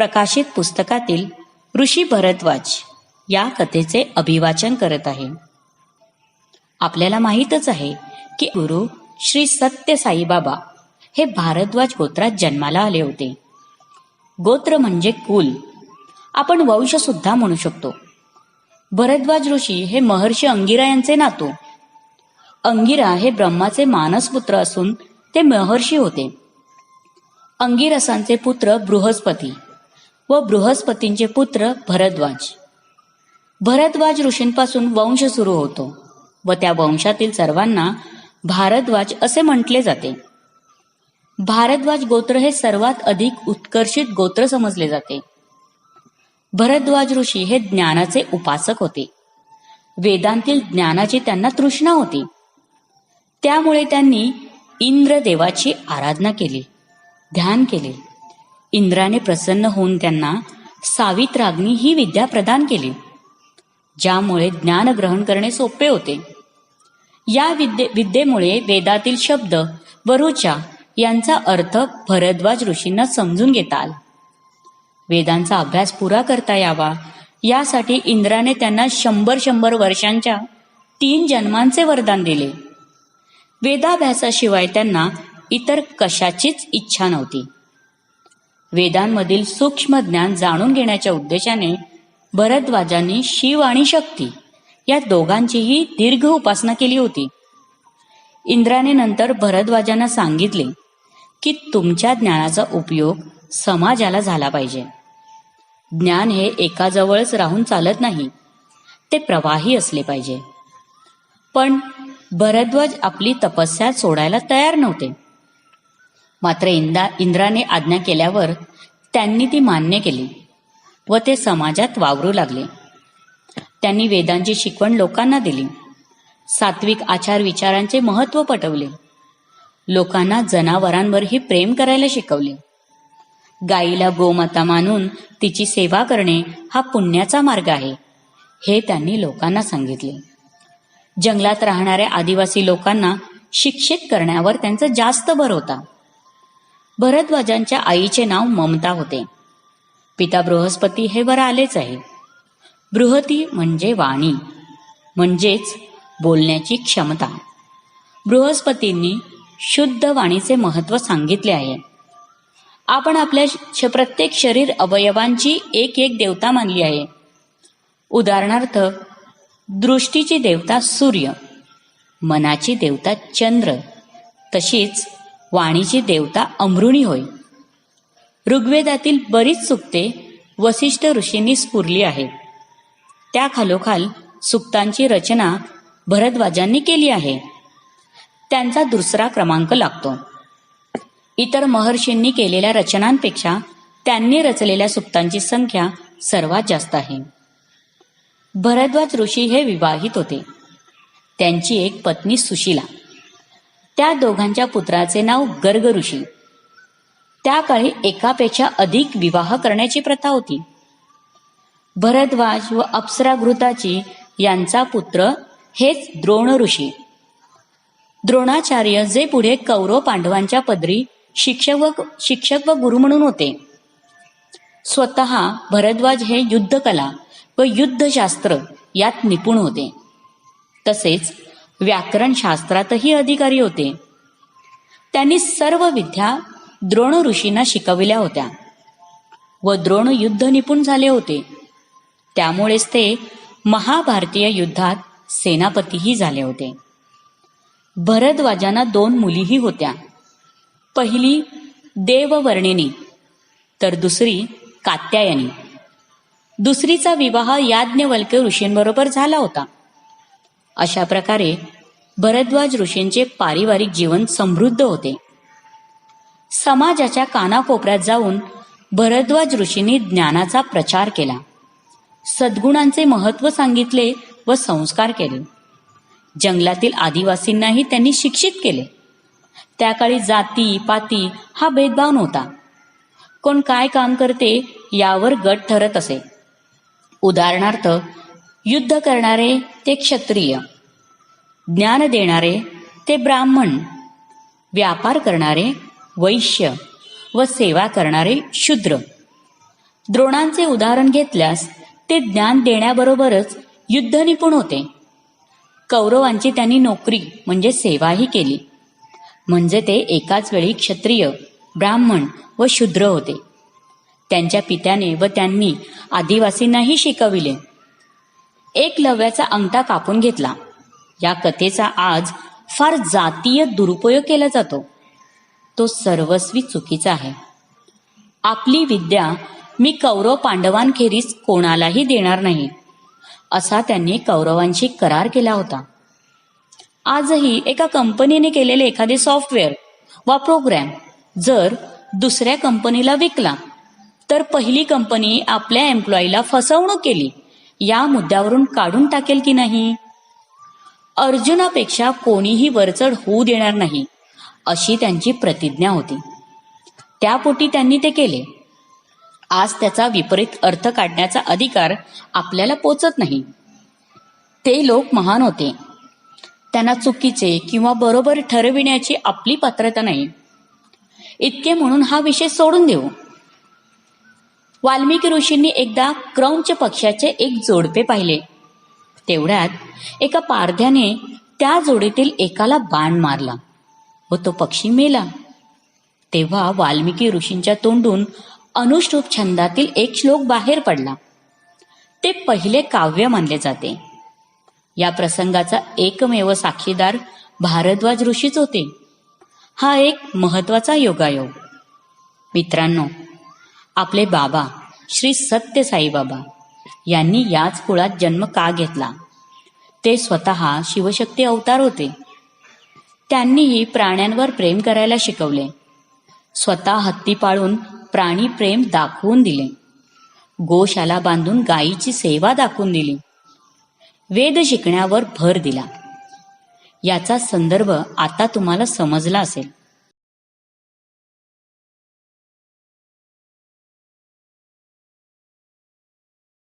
प्रकाशित पुस्तकातील ऋषी भरद्वाज या कथेचे अभिवाचन करत आहे. आपल्याला माहीतच आहे की गुरु श्री सत्य साईबाबा हे भारद्वाज गोत्रात जन्माला आले होते. गोत्र म्हणजे कुल. आपण वंश सुद्धा म्हणू शकतो. भरद्वाज ऋषी हे महर्षी अंगिरा यांचे नातू. अंगिरा हे ब्रह्माचे मानसपुत्र असून ते महर्षी होते. अंगिरसांचे पुत्र बृहस्पती. व बृहस्पतींचे पुत्र भरद्वाज. भरद्वाज ऋषींपासून वंश सुरू होतो व त्या वंशातील सर्वांना भारद्वाज असे म्हटले जाते. भारद्वाज गोत्र हे सर्वात अधिक उत्कर्षित गोत्र समजले जाते. भरद्वाज ऋषी हे ज्ञानाचे उपासक होते. वेदांतील ज्ञानाची त्यांना तृष्णा होती. त्यामुळे त्यांनी इंद्रदेवाची आराधना केली ध्यान केले इंद्राने प्रसन्न होऊन त्यांना सावित्राग्नी ही विद्या प्रदान केली ज्यामुळे ज्ञान ग्रहण करणे सोपे होते. या विद्ये विद्येमुळे वेदातील शब्द व रुचा यांचा अर्थ भरद्वाज ऋषींना समजून घेता आला वेदांचा अभ्यास पुरा करता यावा यासाठी इंद्राने त्यांना शंभर शंभर वर्षांच्या तीन जन्मांचे वरदान दिले. वेदाभ्यासाशिवाय त्यांना इतर कशाचीच इच्छा नव्हती. वेदांमधील सूक्ष्म ज्ञान जाणून घेण्याच्या उद्देशाने भरद्वाजांनी शिव आणि शक्ती या दोघांचीही दीर्घ उपासना केली होती. इंद्राने नंतर भरद्वाजांना सांगितले की तुमच्या ज्ञानाचा उपयोग समाजाला झाला पाहिजे. ज्ञान हे एकाजवळच राहून चालत नाही ते प्रवाही असले पाहिजे. पण भरद्वाज आपली तपस्या सोडायला तयार नव्हते. मात्र इंदा इंद्राने आज्ञा केल्यावर त्यांनी ती मान्य केली व ते समाजात वावरू लागले. त्यांनी वेदांची शिकवण लोकांना दिली. सात्विक आचार विचारांचे महत्त्व पटवले. लोकांना जनावरांवरही प्रेम करायला शिकवले. गाईला गोमाता मानून तिची सेवा करणे हा पुण्याचा मार्ग आहे हे त्यांनी लोकांना सांगितले. जंगलात राहणाऱ्या आदिवासी लोकांना शिक्षित करण्यावर त्यांचा जास्त भर होता. भरद्वाजांच्या आईचे नाव ममता होते. पिता बृहस्पती हे वर आलेच आहे. बृहती म्हणजे वाणी म्हणजेच बोलण्याची क्षमता. बृहस्पतींनी शुद्ध वाणीचे महत्त्व सांगितले आहे. आपण आपल्या श- प्रत्येक शरीर अवयवांची एक एक देवता मानली आहे. उदाहरणार्थ दृष्टीची देवता सूर्य मनाची देवता चंद्र तशीच वाणीची देवता अमृणी होय. ऋग्वेदातील बरीच सुक्ते वसिष्ठ ऋषींनी स्फुरली आहेत. त्या खालोखाल सुक्तांची रचना भरद्वाजांनी केली आहे. त्यांचा दुसरा क्रमांक लागतो. इतर महर्षींनी केलेल्या रचनांपेक्षा त्यांनी रचलेल्या सुक्तांची संख्या सर्वात जास्त आहे. भरद्वाज ऋषी हे विवाहित होते. त्यांची एक पत्नी सुशीला. त्या दोघांच्या पुत्राचे नाव गर्ग ऋषी. त्या काळी एकापेक्षा अधिक विवाह करण्याची प्रथा होती. भरद्वाज व अप्सरा घृताची यांचा पुत्र हेच द्रोण ऋषी. द्रोणाचार्य जे पुढे कौरव पांडवांच्या पदरी शिक्षक व शिक्षक व गुरु म्हणून होते. स्वतः भरद्वाज हे युद्धकला व युद्धशास्त्र यात निपुण होते. तसेच व्याकरण शास्त्रातही अधिकारी होते. त्यांनी सर्व विद्या द्रोण ऋषींना शिकविल्या होत्या. व द्रोण युद्ध निपुण झाले होते. त्यामुळेच ते महाभारतीय युद्धात सेनापतीही झाले होते. भरद्वाजांना दोन मुलीही होत्या. पहिली देववर्णिनी तर दुसरी कात्यायनी. दुसरीचा विवाह याज्ञवल्क्य ऋषींबरोबर झाला होता. अशा प्रकारे भरद्वाज ऋषींचे पारिवारिक जीवन समृद्ध होते. समाजाच्या कानाकोपऱ्यात जाऊन भरद्वाज ऋषींनी ज्ञानाचा प्रचार केला. सद्गुणांचे महत्त्व सांगितले व संस्कार केले. जंगलातील आदिवासींनाही त्यांनी शिक्षित केले. त्या काळी जाती पाती हा भेदभाव नव्हता. कोण काय काम करते यावर गट ठरत असे. उदाहरणार्थ युद्ध करणारे ते क्षत्रिय. ज्ञान देणारे ते ब्राह्मण. व्यापार करणारे वैश्य व सेवा करणारे शूद्र. द्रोणांचे उदाहरण घेतल्यास ते ज्ञान देण्याबरोबरच युद्ध निपुण होते. कौरवांची त्यांनी नोकरी म्हणजे सेवाही केली. म्हणजे ते एकाच वेळी क्षत्रिय ब्राह्मण व शूद्र होते. त्यांच्या पित्याने व त्यांनी आदिवासींनाही शिकविले. एकलव्याचा अंगठा कापून घेतला. या कथेचा आज फार जातीय दुरुपयोग केला जातो. तो सर्वस्वी चुकीचा आहे. आपली विद्या मी कौरव पांडवांखेरीज कोणालाही देणार नाही असा त्यांनी कौरवांशी करार केला होता. आजही एका कंपनीने केलेले एखादे सॉफ्टवेअर वा प्रोग्रॅम जर दुसऱ्या कंपनीला विकला तर पहिली कंपनी आपल्या एम्प्लॉईला फसवणूक केली. या मुद्द्यावरून काढून टाकेल की नाही? अर्जुनापेक्षा कोणीही वरचढ होऊ देणार नाही अशी त्यांची प्रतिज्ञा होती. त्यापोटी त्यांनी ते केले. आज त्याचा विपरीत अर्थ काढण्याचा अधिकार आपल्याला पोचत नाही. ते लोक महान होते. त्यांना चुकीचे किंवा बरोबर ठरविण्याची आपली पात्रता नाही. इतके म्हणून हा विषय सोडून देऊ. वाल्मिकी ऋषींनी एकदा क्रौंच पक्षाचे एक जोडपे पाहिले. तेवढ्यात एका पारध्याने त्या जोडीतील एकाला बाण मारला व तो पक्षी मेला. तेव्हा वाल्मिकी ऋषींच्या तोंडून अनुष्टुप छंदातील एक श्लोक बाहेर पडला. ते पहिले काव्य मानले जाते. या प्रसंगाचा एकमेव साक्षीदार भारद्वाज ऋषीच होते. हा एक महत्त्वाचा योगायोग. मित्रांनो आपले बाबा श्री सत्य साईबाबा यांनी याच कुळात जन्म का घेतला? ते स्वतः शिवशक्ती अवतार होते. त्यांनीही प्राण्यांवर प्रेम करायला शिकवले. स्वतः हत्ती पाळून प्राणी प्रेम दाखवून दिले. गोशाला बांधून गायीची सेवा दाखवून दिली. वेद शिकण्यावर भर दिला. याचा संदर्भ आता तुम्हाला समजला असेल.